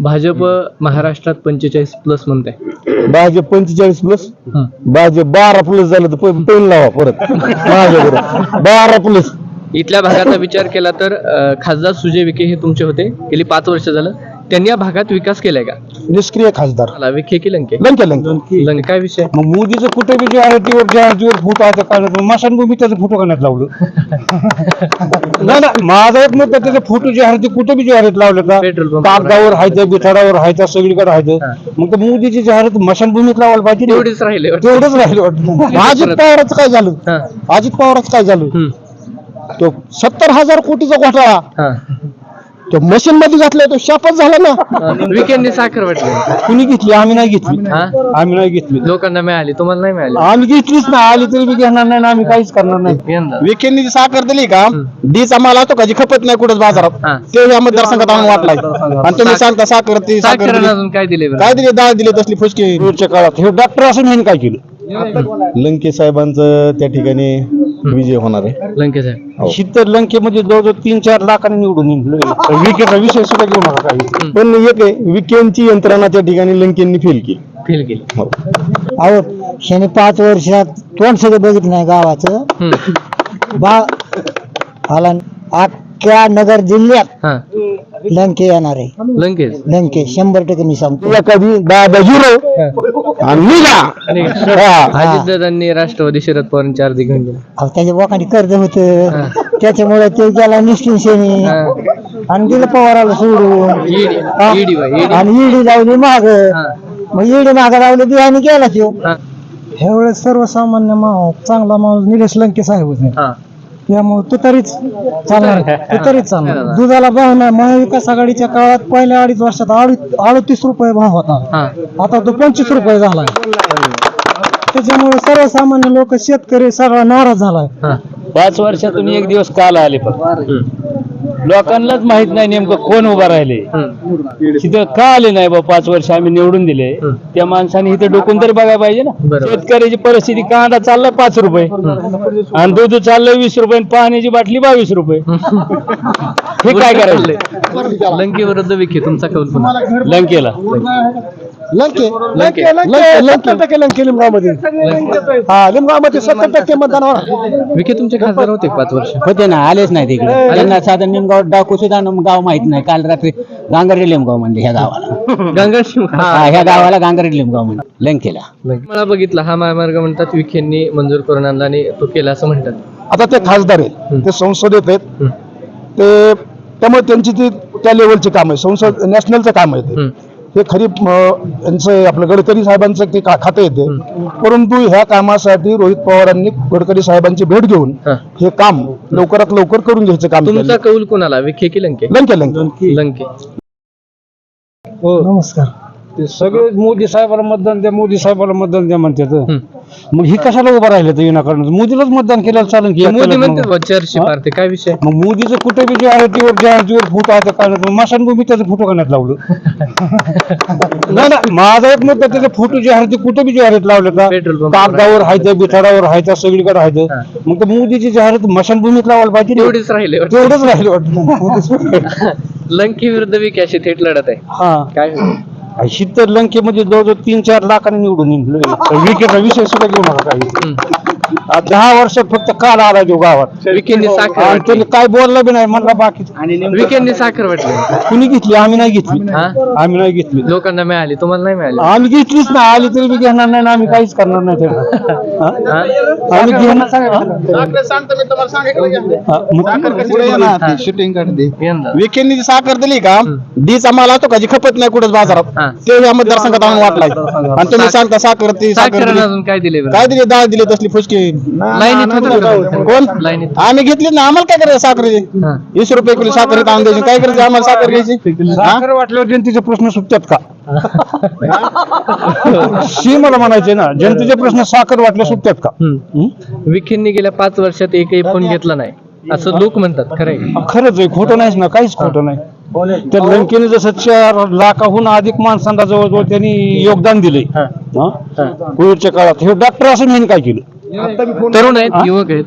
भाजप महाराष्ट्रात पंचेचाळीस प्लस म्हणताय. भाजप पंचेचाळीस प्लस. भाजप बारा प्लस झालं तर पेन लावा परत. माझ्याकडे बारा प्लस इथल्या भागाचा विचार केला तर खासदार सुजय विखे हे तुमचे होते गेली पाच वर्ष झालं. त्यांनी या भागात विकास केलाय का? निष्क्रिय खासदार. मला विखे की लंके? लंके लंके. लंके. काय विषय? मग मोदीचं कुठे बी जाहिरातीवर जाहिरातीवर फोटो आहे त्या काढण्यात मशानभूमी त्याचा फोटो काढण्यात लावलं. नाही ना माझा एक मत आहे, त्याचे फोटो जाहिराती कुठे बी जाहिरात लावले का पेट्रोल पंप कागदावर आहे. त्या बिथाडावर आहे त्या सगळीकडे आहे. मग तर मोदीची जाहिरात मशानभूमीत लावायला पाहिजे. ना. तेवढीच राहिले. तेवढंच राहिलं वाटतं. अजित पवाराचं काय झालं. अजित पवाराचं काय झालं. तो सत्तर हजार कोटीचा घोटाळा. हा. तो मशीन मध्ये घातलाय तो शापच झाला ना. विखेंनी साखर वाटली. कुणी घेतली? आम्ही नाही घेतली. हा? आम्ही नाही घेतली. लोकांना मिळाली तुम्हाला नाही मिळाली? आम्ही घेतलीच ना आली तरी बी घेणार नाही ना आम्ही काहीच करणार नाही. यंदा. विकेंडनी जी साखर दिली का डीचा माल होतो का जी खपत नाही कुठं बाजारात. हा. ते या मतदारसंघात आणून वाटलाय. आणि तुम्ही सांगता साखर ती साखर साखर दिली. अजून काय दिले बरं? काय दिली? डाळ दिली तसली फुसकी रोजच्या काळात हे डॉक्टर असून ह्यांनी काय केलं? लंके साहेबांचं त्या ठिकाणी विजय होणार आहे. लंके साहेब. शीतर लंकेमध्ये जवळजवळ तीन चार लाखांनी निवडून येईल. विकेचा विषय सुद्धा घेऊ नका काही. पण एक आहे विकेंची यंत्रणा त्या ठिकाणी लंकेंनी फेल केली. फील केली. हो. अहो ह्याने पाच वर्षात तोंड सगळं बघितलं नाही गावाचं. हं. बा आला अख्ख्या नगर जिल्ह्यात हा. लंके येणार आहे. लंकेश लंके शंभर टक्के मी सांगतो. तुला कधी दहा झिरो. आणि निघा. हा. अजितदादांनी राष्ट्रवादी शरद पवारांची अर्धी घेऊन गेली अहो त्याच्या बोकांनी कर्ज होत. त्याच्यामुळे ते गेला सेनी आणि दिलं पवाराला सोडून. हा. बाई. आणि ईडी लावली माग. मग ईडी माग लावली बिहानी गेला तो हा. ह्या वेळेस सर्वसामान्य माणूस चांगला माणूस निलेश लंके साहेब होते हा. त्यामुळे तू तरीच चालणार. तू तरीच चालणार. दुधाला भाव नाही. महाविकास आघाडीच्या काळात पहिल्या अडीच वर्षात अडतीस रुपये भाव होता. हा. आता तो पंचवीस रुपये झालाय. त्याच्यामुळे सर्वसामान्य लोक शेतकरी सगळा नाराज झालाय. हा. पाच वर्षातून एक दिवस काल आले पण. लोकांनाच माहीत नाही नेमकं कोण उभा राहिले. तिथं का आले नाही बा पाच वर्ष आम्ही निवडून दिले. त्या माणसाने इथं डोकून तरी बघायला पाहिजे ना. शेतकऱ्याची परिस्थिती कांदा चाललाय पाच रुपये. आणि दूध चाललंय वीस रुपये आणि पाण्याची बाटली बावीस रुपये. हे काय करायचं? लंके विरुद्ध विखे तुमचा कौल पुन्हा. लंकेला. लंके लंके. लंके सत्तर टक्के लंके लिमगावमध्ये हा लिमगावमध्ये सत्तर टक्के मतदान होणार विखे तुमचे खासदार होते पाच वर्ष? होते ना आलेच नाही तिकडे. त्यांना साधं निमगाव डाकू सुद्धा न- गाव माहीत नाही. काल रात्री गांगर्डी लिमगाव म्हणले ह्या गावाला. हा, ह्या गावाला गांगर्डी लिमगाव म्हणले. लंकेला. मला बघितला हा महामार्ग म्हणतात विखेंनी मंजूर करून आणला आणि तो केला असं म्हणतात. आता ते खासदार आहेत ते संसदेत आहेत. हं. ते त्यामुळे त्यांची ती त्या लेवलचे काम आहे संसद नॅशनलचं काम आहे ते. हं. हे खरी यांचं आपलं गडकरी साहेबांचं ते का- खातं येते. परंतु ह्या कामासाठी रोहित पवारांनी गडकरी साहेबांची भेट घेऊन हा. हे काम लवकरात लवकर करून घ्यायचं काम केलं. तुमचा कौल कोणाला? विखे की लंके? लंके लंके. लंके. नमस्कार. ते सगळे मोदी साहेबाला मतदान द्या मोदी साहेबाला मतदान द्या म्हणतात. मग ही कशाला उभा राहिले तर विनाकारण? मोदीलाच मतदान केलं चालेल की मोदी काय विषय? मग मोदीचं कुठे बी जाहिरातीवर जाहिरातीवर फोटो आहे त्या काढण्यात मशानभूमी त्याचा फोटो काढण्यात लावलं. नाही ना माझा एक आहे, त्याचे फोटो जाहिराती कुठे बी जाहिरात लावले का? कागदावर आहे त्या बिथाडावर आहे त्या सगळीकडे आहे मग तर मोदीची जाहिरात मशानभूमीत लावायला पाहिजे. ना. तेवढीच राहिले. तेवढंच राहिलं वाटतं. लंके विरुद्ध विखे अशी थेट लढत आहे. हा. काय? शीतर लंकेमध्ये जवळजवळ तीन चार लाखांनी निवडून येईल विकेचा विषय सुद्धा घेऊ नका काही. हं. आ, दहा वर्षात फक्त काल आला तो गावात. विखेंनी साखर आणि वाटली. त्याने काय बोलला बी नाही म्हणला बाकी. विखेंनी साखर वाटली. कुणी घेतली? आम्ही नाही घेतली. हा? आम्ही नाही घेतली. लोकांना मिळाली तुम्हाला नाही मिळाली? आम्ही घेतलीच ना आली तरी बी घेणार नाही आणि आम्ही काहीच करणार नाही त्याला. हा? हा? आम्ही घेणार हा, मग- शूटिंग यंदा. विकेंडनी साखर दिली का? डीचा माल होतो का? जी खपत नाही कुठं बाजारात. हा. ते या मतदारसंघात आणून वाटलाय. आणि तुम्ही सांगता साखर ती साखर साखर दिली. अजून काय दिले काय दिली? डाळ दिली तसली फुसकी. लाईनीत होतं का? कोण? लाईनीत. आम्ही घेतली ना आम्हाला काय करायचं साखरेची? हा. वीस रुपये किलो साखर आणून द्यायची. काय करायचं? आम्हाला साखर घ्यायची? साखर वाटल्यावर जनतेचे प्रश्न सुटतात का? शी मला म्हणायचे ना जनतेचे प्रश्न साखर वाटल्या सुटतात का? हं. हं? विखेंनी गेल्या पाच वर्षात एकही फोन घेतला नाही. असं लोक म्हणतात खरंय खरंच आहे खोटं नाहीच ना काहीच खोटं नाही. त्या लंकेने जसं चार लाखाहून अधिक माणसांना जवळजवळ त्यांनी योगदान दिले हा. कोविडच्या काळात. हे डॉक्टर असून ह्यांनी काय केलं? तरुण आहेत युवक आहेत.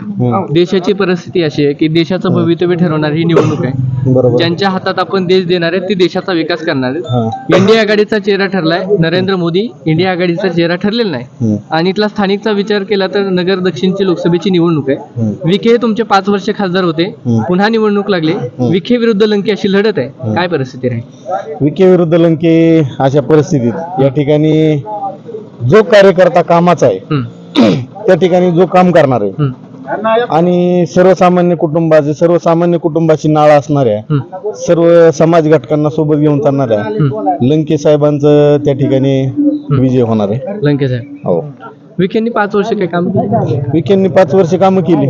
देशाची परिस्थिती अशी आहे की देशाचं भवितव्य ठरवणार ही निवडणूक आहे. बरोबर. ज्यांच्या हातात आपण देश देणार आहे ते देशाचा विकास करणार आहेत. इंडिया आघाडीचा चेहरा ठरलाय नरेंद्र मोदी इंडिया आघाडीचा चेहरा ठरलेला नाही. आणि इथला स्थानिकचा विचार केला तर नगर दक्षिणची लोकसभेची निवडणूक आहे. विखे हे तुमचे पाच वर्ष खासदार होते. पुन्हा निवडणूक लागली. विखे विरुद्ध लंके अशी लढत आहे. काय परिस्थिती राहील? विखे विरुद्ध लंके अशा परिस्थितीत या ठिकाणी जो कार्यकर्ता कामाचा आहे त्या ठिकाणी जो काम करणार आहे. आणि सर्वसामान्य कुटुंबाचे सर्वसामान्य कुटुंबाची नाळ असणाऱ्या सर्व समाज घटकांना सोबत घेऊन चालणाऱ्या लंके साहेबांचं त्या ठिकाणी विजय होणार आहे. लंके साहेब. हो. विखेंनी पाच वर्ष काय काम केलं? विखेंनी पाच वर्ष कामं केली.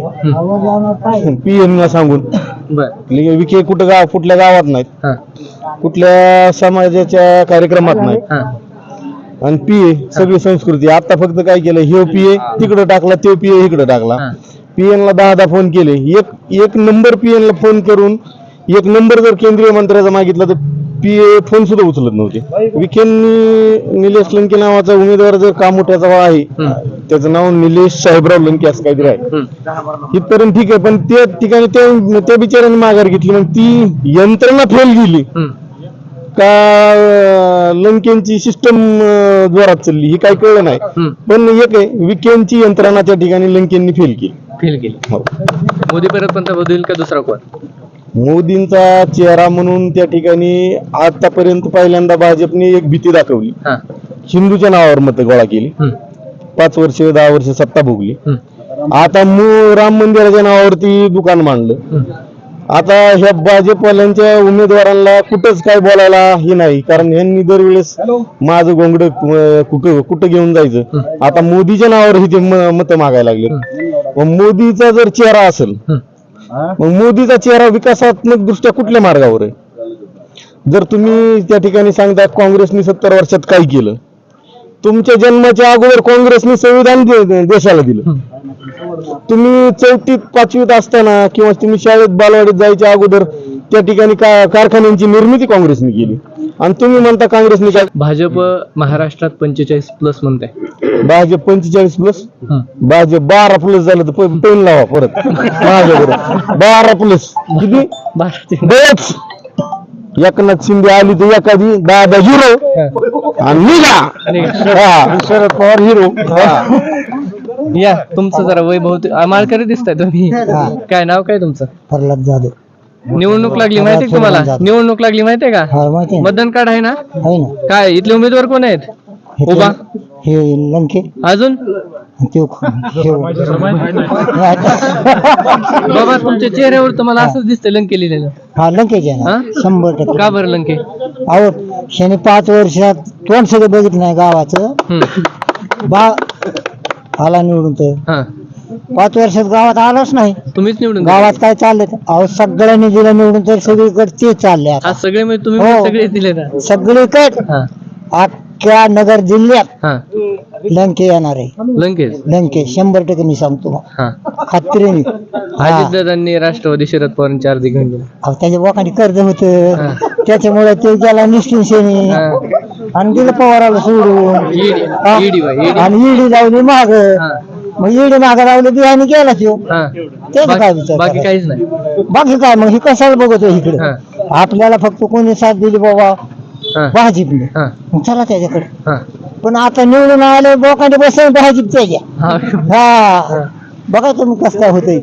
पीएम ला सांगून. ले- विखे कुठं गाव कुठल्या गावात नाहीत. कुठल्या समाजाच्या कार्यक्रमात नाहीत. हा. आणि पीए सगळी संस्कृती. आता फक्त काय केलं ह्यो पीए तिकडं टाकला तो पीए इकडं टाकला. हा. पीएन ला दहा दहा फोन केले. एक एक नंबर पीएन ला फोन करून एक नंबर जर केंद्रीय मंत्र्याचा मागितला तर पीए फोन सुद्धा उचलत नव्हते. विखेंनी निलेश लंके नावाचा उमेदवार जर कामोठ्याचा आहे त्याचं नाव निलेश साहेबराव लंके असं काहीतरी आहे. इथपर्यंत ठीक आहे पण त्या ठिकाणी त्या बिचाऱ्याने माघार घेतली मग ती यंत्रणा फेल गेली. का लंकेंची सिस्टम जोरात चालली ही काही कळलं नाही. पण एक आहे विकेंडची यंत्रणा त्या ठिकाणी लंकेंनी फेल केली. फेल केली. हो. मोदी परत पंतप्रधान होईल का दुसरा कोण? मोदींचा चेहरा म्हणून त्या ठिकाणी आतापर्यंत पहिल्यांदा भाजपने एक भीती दाखवली. हा. हिंदूच्या नावावर मतं गोळा केली. पाच वर्ष दहा वर्ष सत्ता भोगली. आता मू राम मंदिराच्या नावावरती दुकान मांडलं. आता ह्या भाजपवाल्यांच्या उमेदवारांना कुठंच काय बोलायला हे नाही. कारण यांनी दरवेळेस माझं गोंगड कुठं कुठं घेऊन जायचं? आता मोदीच्या नावावर हे ते मत मागायला लागले मग मोदीचा जर चेहरा असेल. मग मोदीचा चेहरा विकासात्मक दृष्ट्या कुठल्या मार्गावर आहे? जर तुम्ही त्या ठिकाणी सांगता काँग्रेसने सत्तर वर्षात काय केलं? तुमच्या जन्माच्या अगोदर काँग्रेसने संविधान देशाला दिलं. तुम्ही चौथीत पाचवीत असताना किंवा तुम्ही शाळेत बालवाडीत जायच्या अगोदर त्या ठिकाणी का कारखान्यांची निर्मिती काँग्रेसने केली. आणि तुम्ही म्हणता काँग्रेसने काय भाजप महाराष्ट्रात पंचेचाळीस प्लस म्हणते भाजप पंचेचाळीस प्लस भाजप बारा प्लस झालं तर पेन लावा परत. माझ्याकडे बारा प्लस किती? बस एकनाथ शिंदे आली तर एखादी दादा हिरो आणि निघा. हा, शरद पवार हिरो या तुमचं जरा बहुत माळकरी दिसताय तुम्ही. काय नाव काय तुमचं? प्रल्हाद जाधव. निवडणूक लागली माहितीये तुम्हाला? निवडणूक लागली माहितीये का? मतदान कार्ड आहे ना? काय इथले उमेदवार कोण आहेत? हे उभा. हे लंके. अजून? बाबा तुमच्या चेहऱ्यावर तुम्हाला असंच दिसतंय लंके लिहिलेलं. हा? ना. शंभर टक्के. का बरं लंके? अहो शेने पाच वर्षात तोंड सगळं बघितलं नाही गावाचं. बा आला निवडून तर. हा. पाच वर्षात गावात आलोच नाही. तुम्हीच निवडून. गावात काय चाललंय? अहो सगळ्यांनी दिलं निवडून तर सगळीकडे ते चालले आता. आज सगळे म्हणजे तुम्ही हो. पण सगळेच दिले ना? सगळीकडे. हा. अख्ख्या नगर जिल्ह्यात हा. लंके येणार आहे. लंकेश लंके शंभर टक्के मी सांगतो. हा. खात्रीने. हा. राष्ट्रवादी शरद पवारांची अर्धी घेऊन गेला. अहो, त्याच्या बोकांनी कर्ज होत. हा. त्याच्यामुळे ते गेला निष्ठून. हा. आणि दिलं पवाराला सोडून आणि ईडी लावली माग. मग ईडी माग लावली बिहानी गेला तो हा. त्याचा काय बाकी विचार बाकी? काहीच नाही. बाकी काय? मग ही कशाला बघतो इकडे. आपल्याला फक्त कोणी साथ दिली बाबा. भाजीपने. चला त्याच्याकडे. पण आता निवडून आले बोकांनी बसवून भाजीप त्याच्या हा. हा. बघा तुम्ही कसं काय होतंय.